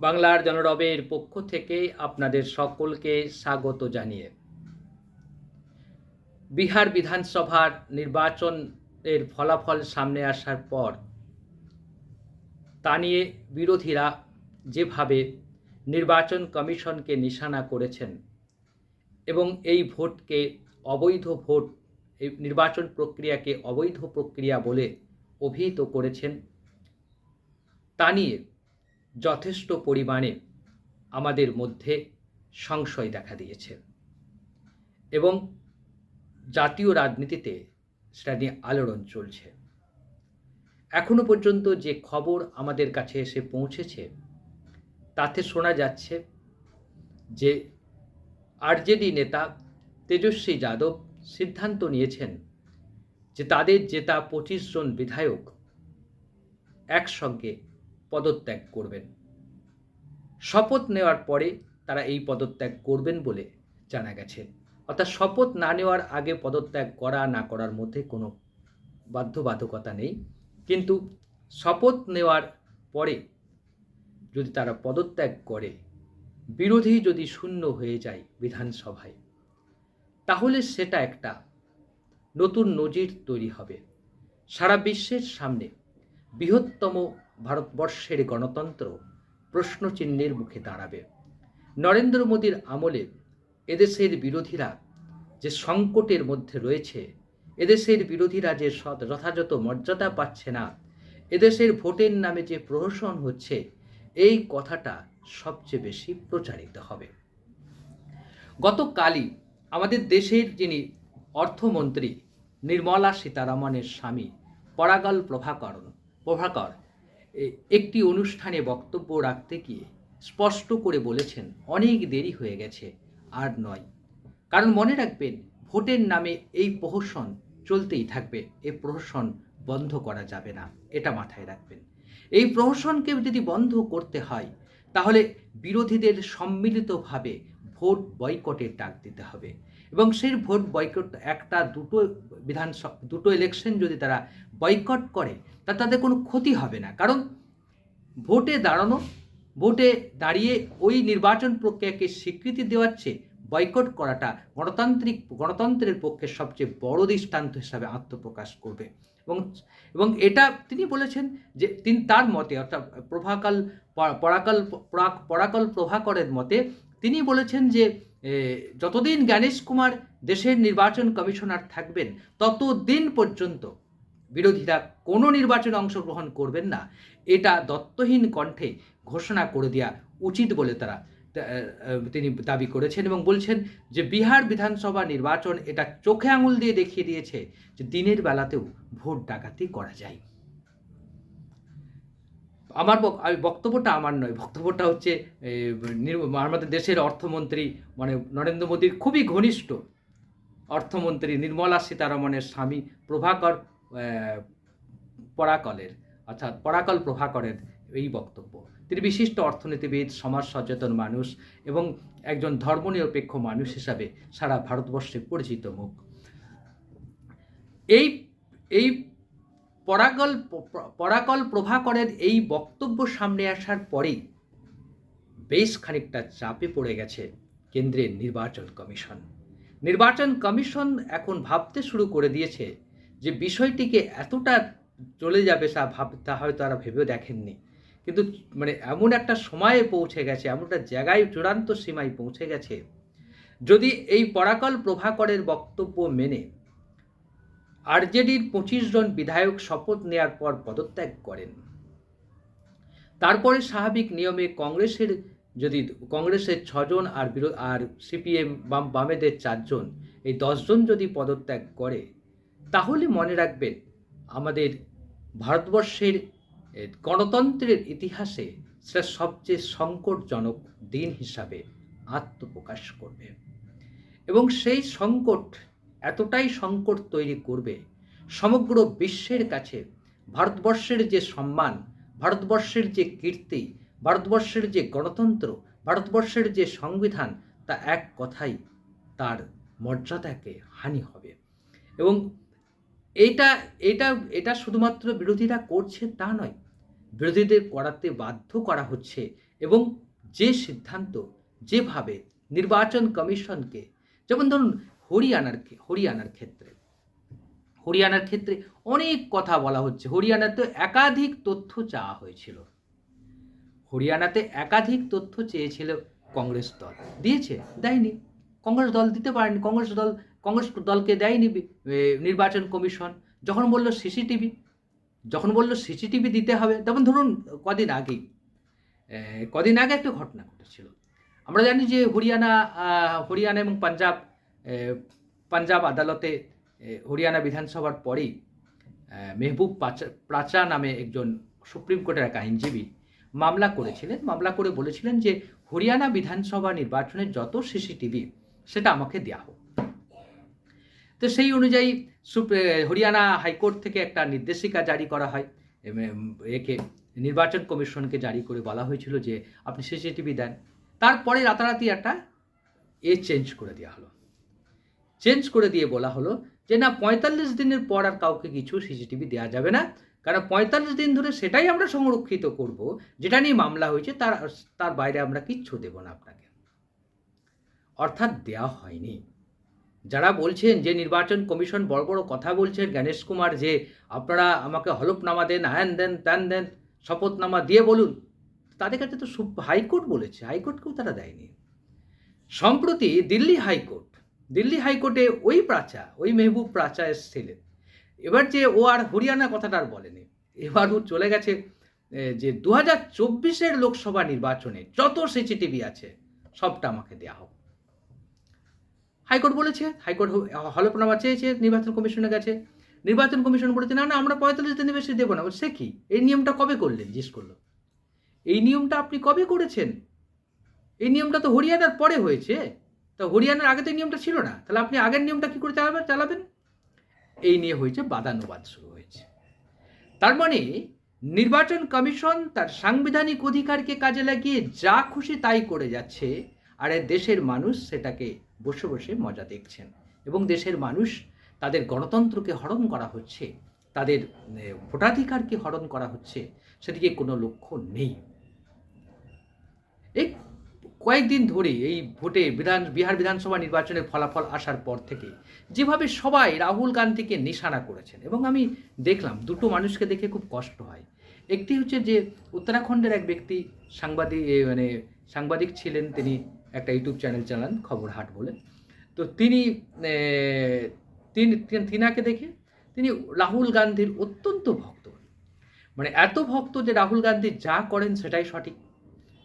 বাংলার জনরবের পক্ষ থেকে আপনাদের সকলকে স্বাগত জানিয়ে। বিহার বিধানসভার নির্বাচনের ফলাফল সামনে আসার পর তা নিয়ে বিরোধীরা যেভাবে নির্বাচন কমিশনকে নিশানা করেছেন এবং এই ভোটকে অবৈধ ভোট, এই নির্বাচন প্রক্রিয়াকে অবৈধ প্রক্রিয়া বলে অভিহিত করেছেন, তা নিয়ে যথেষ্ট পরিমাণে আমাদের মধ্যে সংশয় দেখা দিয়েছে। এবং জাতীয় রাজনীতিতে সেটা নিয়ে আলোড়ন চলছে। এখনও পর্যন্ত যে খবর আমাদের কাছে এসে পৌঁছেছে, তাতে শোনা যাচ্ছে যে আরজেডি নেতা তেজস্বী যাদব সিদ্ধান্ত নিয়েছেন যে তাদের জেতা পঁচিশ জন বিধায়ক একসঙ্গে পদত্যাগ করবেন। শপথ নেওয়ার পরে তারা এই পদত্যাগ করবেন বলে জানা গেছে। অর্থাৎ শপথ না নেওয়ার আগে পদত্যাগ করা না করার মধ্যে কোনো বাধ্যবাধকতা নেই। কিন্তু শপথ নেওয়ার পরে যদি তারা পদত্যাগ করে, বিরোধী যদি শূন্য হয়ে যায় বিধানসভায়, তাহলে সেটা একটা নতুন নজির তৈরি হবে। সারা বিশ্বের সামনে বৃহত্তম ভারতবর্ষের গণতন্ত্র প্রশ্নচিহ্নের মুখে দাঁড়াবে। নরেন্দ্র মোদীর আমলে এদেশের বিরোধীরা যে সংকটের মধ্যে রয়েছে, এদেশের বিরোধীরা যে যথাযথ মর্যাদা পাচ্ছে না, এদেশের ভোটের নামে যে প্রহসন হচ্ছে, এই কথাটা সবচেয়ে বেশি প্রচারিত হবে। গতকালই আমাদের দেশের যিনি অর্থমন্ত্রী নির্মলা সীতারামনের স্বামী পরাগল প্রভাকরণ প্রভাকর একটি অনুষ্ঠানে বক্তব্য রাখতে গিয়ে স্পষ্ট করে বলেছেন, অনেক দেরি হয়ে গেছে, আর নয়। কারণ মনে রাখবেন, ভোটের নামে এই প্রহসন চলতেই থাকবে এই প্রহসন বন্ধ করা যাবে না, এটা মাথায় রাখবেন। এই প্রহসনকে যদি বন্ধ করতে হয়, তাহলে বিরোধীদের সম্মিলিতভাবে ভোট বয়কটের ডাক দিতে হবে। এবং সেই ভোট বয়কট একটা দুটো বিধানসভা, দুটো ইলেকশন যদি তারা বয়কট করে, তা তাদের কোনো ক্ষতি হবে না। কারণ ভোটে দাঁড়ানো, ভোটে দাঁড়িয়ে ওই নির্বাচন প্রক্রিয়াকে স্বীকৃতি দেওয়ার চেয়ে বয়কট করাটা গণতান্ত্রিক, গণতন্ত্রের পক্ষে সবচেয়ে বড় দৃষ্টান্ত হিসাবে আত্মপ্রকাশ করবে। এবং এবং এটা তিনি বলেছেন যে, তিনি, তার মতে, অর্থাৎ প্রভাকাল, পরাকাল পরা- পরাকল প্রভাকরের মতে, তিনি বলেছেন যে যতদিন জ্ঞানেশ কুমার দেশের নির্বাচন কমিশনার থাকবেন, ততদিন পর্যন্ত বিরোধীরা কোনো নির্বাচনে অংশগ্রহণ করবেন না। এটা দত্তহীন কণ্ঠে ঘোষণা করে দেওয়া উচিত বলে তারা তিনি দাবি করেছেন এবং বলছেন যে বিহার বিধানসভা নির্বাচন এটা চোখে আঙুল দিয়ে দেখিয়ে দিয়েছে যে দিনের বেলাতেও ভোট ডাকাতি করা যায়। আমার আমি বক্তব্যটা আমার নয়, বক্তব্যটা হচ্ছে আমাদের দেশের অর্থমন্ত্রী মানে নরেন্দ্র মোদীর খুবই ঘনিষ্ঠ অর্থমন্ত্রী নির্মলা সীতারমণের স্বামী প্রভাকর পরাকলের, অর্থাৎ পরাকল প্রভাকরের এই বক্তব্য। তিনি বিশিষ্ট অর্থনীতিবিদ, সমাজ সচেতন মানুষ এবং একজন ধর্মনিরপেক্ষ মানুষ হিসাবে সারা ভারতবর্ষে পরিচিত মুখ। এই এই পরাগল পরাকল প্রভাকরের এই বক্তব্য সামনে আসার পরেই বেশ খানিকটা চাপে পড়ে গেছে কেন্দ্রের নির্বাচন কমিশন। নির্বাচন কমিশন এখন ভাবতে শুরু করে দিয়েছে যে বিষয়টিকে এতটা চলে যাবে তা ভাব, তা হয়তো তারা ভেবেও দেখেননি। কিন্তু মানে এমন একটা সময়ে পৌঁছে গেছে এমন একটা জায়গায় চূড়ান্ত সীমায় পৌঁছে গেছে, যদি এই পরাকল প্রভাকরের বক্তব্য মেনে আরজেডির পঁচিশ জন বিধায়ক শপথ নেয়ার পর পদত্যাগ করেন। তারপরে স্বাভাবিক নিয়মে কংগ্রেসের যদি কংগ্রেসের ছজন আর আর সিপিএম বাম, বামেদের চারজন, এই দশজন যদি পদত্যাগ করে তাহলে মনে রাখবেন, আমাদের ভারতবর্ষের গণতন্ত্রের ইতিহাসে সেটা সবচেয়ে সংকটজনক দিন হিসাবে আত্মপ্রকাশ করবে। এবং সেই সংকট এতটাই সংকট তৈরি করবে, সমগ্র বিশ্বের কাছে ভারতবর্ষের যে সম্মান, ভারতবর্ষের যে কীর্তি, ভারতবর্ষের যে গণতন্ত্র, ভারতবর্ষের যে সংবিধান, তা এক কথাই তার মর্যাদাকে হানি হবে। এবং এটা এটা এটা শুধুমাত্র বিরোধীরা করছে তা নয়। বিরোধীদের করাতে বাধ্য করা হচ্ছে এবং যে সিদ্ধান্ত, যেভাবে নির্বাচন কমিশনকে, যেমন ধরুন হরিয়ানার হরিয়ানার ক্ষেত্রে হরিয়ানার ক্ষেত্রে অনেক কথা বলা হচ্ছে। হরিয়ানাতে একাধিক তথ্য চাওয়া হয়েছিল। হরিয়ানাতে একাধিক তথ্য চেয়েছিল কংগ্রেস দল। দিয়েছে, দেয়নি। কংগ্রেস দল দিতে পারেনি। কংগ্রেস দল কংগ্রেস দলকে দেয়নি নির্বাচন কমিশন। যখন বলল সিসিটিভি, যখন বলল সিসিটিভি দিতে হবে, তখন ধরুন কদিন আগেই কদিন আগে একটা ঘটনা ঘটেছিল। আমরা জানি যে হরিয়ানা হরিয়ানা এবং পাঞ্জাব পাঞ্জাব আদালতে হরিয়ানা বিধানসভার পরেই মেহবুব পাচা, প্রাচা নামে একজন সুপ্রিম কোর্টের এক আইনজীবী মামলা করেছিলেন। মামলা করে বলেছিলেন যে হরিয়ানা বিধানসভা নির্বাচনের যত সিসিটিভি, সেটা আমাকে দেওয়া হোক। তো সেই অনুযায়ী হরিয়ানা হাইকোর্ট থেকে একটা নির্দেশিকা জারি করা হয়। একে নির্বাচন কমিশনকে জারি করে বলা হয়েছিল যে আপনি সিসিটিভি দেন। তারপরে রাতারাতি একটা এ চেঞ্জ করে দেওয়া হলো। চেঞ্জ করে দিয়ে বলা হলো যে না, পঁয়তাল্লিশ দিনের পর আর কাউকে কিছু সিসিটিভি দেওয়া যাবে না। কারণ পঁয়তাল্লিশ দিন ধরে সেটাই আমরা সংরক্ষিত করব। যেটা নিয়ে মামলা হয়েছে, তার তার বাইরে আমরা কিচ্ছু দেব না আপনাকে। অর্থাৎ দেওয়া হয়নি। যারা বলছেন যে নির্বাচন কমিশন বড় বড় কথা বলছেন গণেশ কুমার যে আপনারা আমাকে হলফনামা দেন হ্যান দেন, ত্যান দেন, শপথনামা দিয়ে বলুন, তাদের কাছে তো হাইকোর্ট বলেছে, হাইকোর্টকেও তারা দেয়নি। সম্প্রতি দিল্লি হাইকোর্ট, দিল্লি হাইকোর্টে ওই প্রাচা, ওই মেহবুব প্রাচা এসেছিলেন। এবার যে ও আর হরিয়ানা কথাটা আর বলেনি, এবার ও চলে গেছে যে দু হাজার চব্বিশের লোকসভা নির্বাচনে যত সিসিটিভি আছে, সবটা আমাকে দেওয়া হোক। হাইকোর্ট বলেছে, হাইকোর্ট হলফনামা চেয়েছে, নির্বাচন কমিশনের কাছে নির্বাচন কমিশন বলেছে, না না, আমরা পঁয়তাল্লিশ দিনের বেশি দেবো না। সে কি? এই নিয়মটা কবে করলেন জিজ্ঞেস করল। এই নিয়মটা আপনি কবে করেছেন? এই নিয়মটা তো হরিয়ানার পরে হয়েছে। তো হরিয়ানার আগে তো এই নিয়মটা ছিল না। তাহলে আপনি আগের নিয়মটা কি করে চালাবেন চালাবেন? এই নিয়ে হয়েছে বাদানুবাদ শুরু হয়েছে। তার মানে নির্বাচন কমিশন তার সাংবিধানিক অধিকারকে কাজে লাগিয়ে যা খুশি তাই করে যাচ্ছে। আর দেশের মানুষ সেটাকে বসে বসে মজা দেখছেন। এবং দেশের মানুষ তাদের গণতন্ত্রকে হরণ করা হচ্ছে, তাদের ভোটাধিকারকে হরণ করা হচ্ছে, সেদিকে কোনো লক্ষ্য নেই। এই কয়েকদিন ধরে এই ভোটে বিধান, বিহার বিধানসভা নির্বাচনের ফলাফল আসার পর থেকে যেভাবে সবাই রাহুল গান্ধীকে নিশানা করেছেন, এবং আমি দেখলাম দুটো মানুষকে দেখে খুব কষ্ট হয়। একটি হচ্ছে যে উত্তরাখণ্ডের এক ব্যক্তি, সাংবাদিক মানে সাংবাদিক ছিলেন তিনি একটা ইউটিউব চ্যানেল চালান খবর হাট বলে। তো তিনি তিনি- তিনাকে দেখে তিনি রাহুল গান্ধীর অত্যন্ত ভক্ত। মানে এত ভক্ত যে রাহুল গান্ধী যা করেন সেটাই সঠিক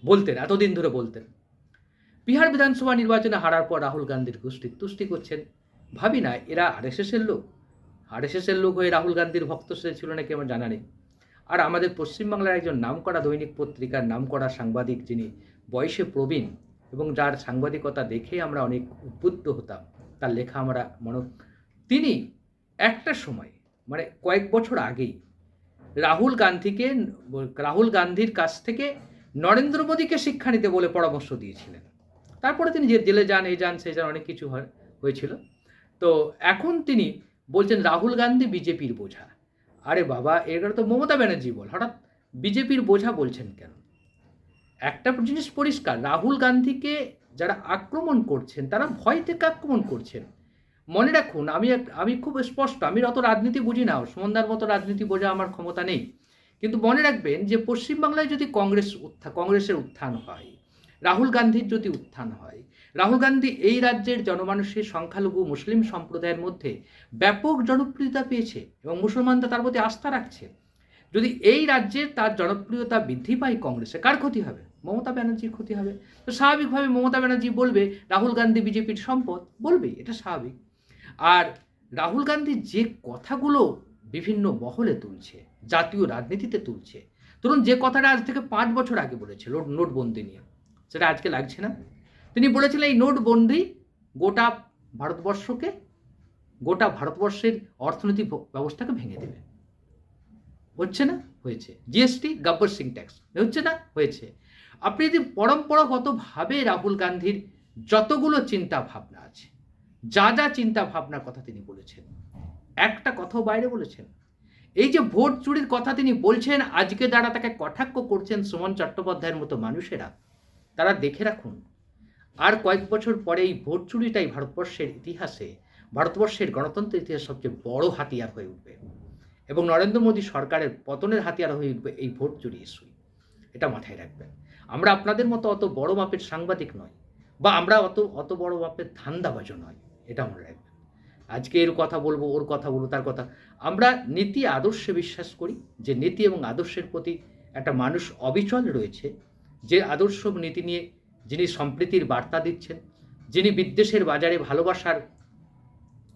বলতেন, এতদিন ধরে বলতেন। বিহার বিধানসভা নির্বাচনে হারার পর রাহুল গান্ধীর গোষ্ঠী তুষ্টি করছেন। ভাবি না, এরা আর আরএসএসের লোক। আর আরএসএসের লোক হয়ে রাহুল গান্ধীর ভক্ত সে ছিল নাকি আমার জানা নেই। আর আমাদের পশ্চিমবাংলার একজন নামকরা দৈনিক পত্রিকার নামকরা সাংবাদিক যিনি বয়সে প্রবীণ এবং যার সাংবাদিকতা দেখে আমরা অনেক উদ্বুদ্ধ হতাম, তার লেখা আমরা মনে তিনি একটা সময় মানে কয়েক বছর আগেই রাহুল গান্ধীকে, রাহুল গান্ধীর কাছ থেকে নরেন্দ্র মোদীকে শিক্ষা নিতে বলে পরামর্শ দিয়েছিলেন। তারপরে তিনি যে জেলে যান, এই যান সে যান, অনেক কিছু হয়- হয়েছিল। তো এখন তিনি বলছেন, রাহুল গান্ধী বিজেপির বোঝা। আরে বাবা এগুলো তো মমতা ব্যানার্জি বল, হঠাৎ বিজেপির বোঝা বলছেন কেন? একটা জিনিস পরিষ্কার, রাহুল গান্ধীকে যারা আক্রমণ করছেন, তারা ভয় থেকে আক্রমণ করছেন। মনে রাখুন, আমি আমি খুব স্পষ্ট, আমি অত রাজনীতি বুঝি না সুমনদার মতো রাজনীতি বোঝা আমার ক্ষমতা নেই। কিন্তু মনে রাখবেন যে পশ্চিমবাংলায় যদি কংগ্রেস উত্থান কংগ্রেসের উত্থান হয়, রাহুল গান্ধীর যদি উত্থান হয়, রাহুল গান্ধী এই রাজ্যের জনমানুষের সংখ্যালঘু মুসলিম সম্প্রদায়ের মধ্যে ব্যাপক জনপ্রিয়তা পেয়েছে এবং মুসলমানরা তার প্রতি আস্থা রাখছে। যদি এই রাজ্যে তার জনপ্রিয়তা বৃদ্ধি পায় কংগ্রেসে, কার ক্ষতি হবে? মমতা ব্যানার্জির ক্ষতি হবে। তো স্বাভাবিকভাবে মমতা ব্যানার্জি বলবে, রাহুল গান্ধী বিজেপির সম্পদ। বলবে এটা স্বাভাবিক। আর রাহুল গান্ধী যে কথাগুলো বিভিন্ন মহলে তুলছে, জাতীয় রাজনীতিতে তুলছে, ধরুন যে কথাটা আজ থেকে পাঁচ বছর আগে বলেছিল নোটবন্দি নিয়ে, সেটা আজকে লাগছে না? তিনি বলেছিলেন, এই নোটবন্দি গোটা ভারতবর্ষকে, গোটা ভারতবর্ষের অর্থনৈতিক ব্যবস্থাকে ভেঙে দেবে। হচ্ছে না? হয়েছে। জিএসটি গব্বর সিং ট্যাক্স হচ্ছে না? হয়েছে। আপনি যদি পরম্পরাগতভাবে রাহুল গান্ধীর যতগুলো চিন্তা ভাবনা আছে, যা যা চিন্তা ভাবনার কথা তিনি বলেছেন, একটা কথাও বাইরে বলেছেন। এই যে ভোট চুরির কথা তিনি বলছেন, আজকে যারা তাকে কটাক্ষ করছেন সুমন চট্টোপাধ্যায়ের মতো মানুষেরা, তারা দেখে রাখুন, আর কয়েক বছর পরে এই ভোট চুরিটাই ভারতবর্ষের ইতিহাসে, ভারতবর্ষের গণতন্ত্রের ইতিহাসে সবচেয়ে বড় হাতিয়ার হয়ে উঠবে। এবং নরেন্দ্র মোদী সরকারের পতনের হাতিয়ার হয়ে উঠবে এই ভোট চুরি ইস্যুই এটা মাথায় রাখবেন। আমরা আপনাদের মতো অত বড় মাপের সাংবাদিক নয় বা আমরা অত অত বড় মাপের ধান্দাবাজও নয় এটা মনে রাখবেন। আজকে এর কথা বলব, ওর কথা বলব, তার কথা। আমরা নীতি আদর্শে বিশ্বাস করি, যে নীতি এবং আদর্শের প্রতি একটা মানুষ অবিচল রয়েছে, যে আদর্শ নীতি নিয়ে যিনি সম্প্রীতির বার্তা দিচ্ছেন, যিনি বিদ্বেষের বাজারে ভালোবাসার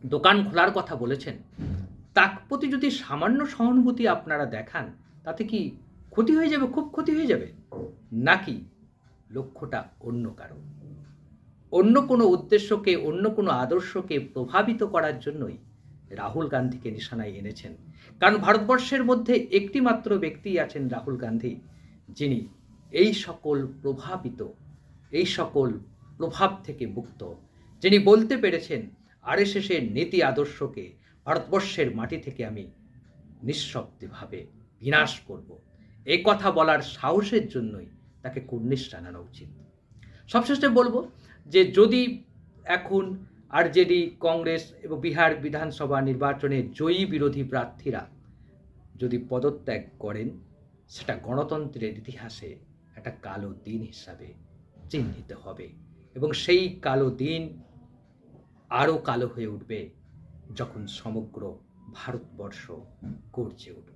দোকান খোলার কথা বলেছেন তার প্রতি যদি সামান্য সহানুভূতি আপনারা দেখান, তাতে কি ক্ষতি হয়ে যাবে, খুব ক্ষতি হয়ে যাবে? নাকি লক্ষ্যটা অন্য কারও? অন্য কোনো উদ্দেশ্যকে, অন্য কোনো আদর্শকে প্রভাবিত করার জন্যই রাহুল গান্ধীকে নিশানায় এনেছেন। কারণ ভারতবর্ষের মধ্যে একটি মাত্র ব্যক্তি আছেন রাহুল গান্ধী, যিনি এই সকল প্রভাবিত, এই সকল প্রভাব থেকে মুক্ত। যিনি বলতে পেরেছেন, আরএসএসের নীতি আদর্শকে ভারতবর্ষের মাটি থেকে আমি নিঃশব্দভাবে বিনাশ করব। এই কথা বলার সাহসের জন্যই তাকে কুর্নিশ জানানো উচিত। সবশেষে বলব যে যদি এখন আরজেডি, কংগ্রেস এবং বিহার বিধানসভা নির্বাচনে জয়ী বিরোধী প্রার্থীরা যদি পদত্যাগ করেন, সেটা গণতন্ত্রের ইতিহাসে একটা কালো দিন হিসাবে চিহ্নিত হবে এবং সেই কালো দিন আরও কালো হয়ে উঠবে যখন সমগ্র ভারতবর্ষ গর্জে উঠবে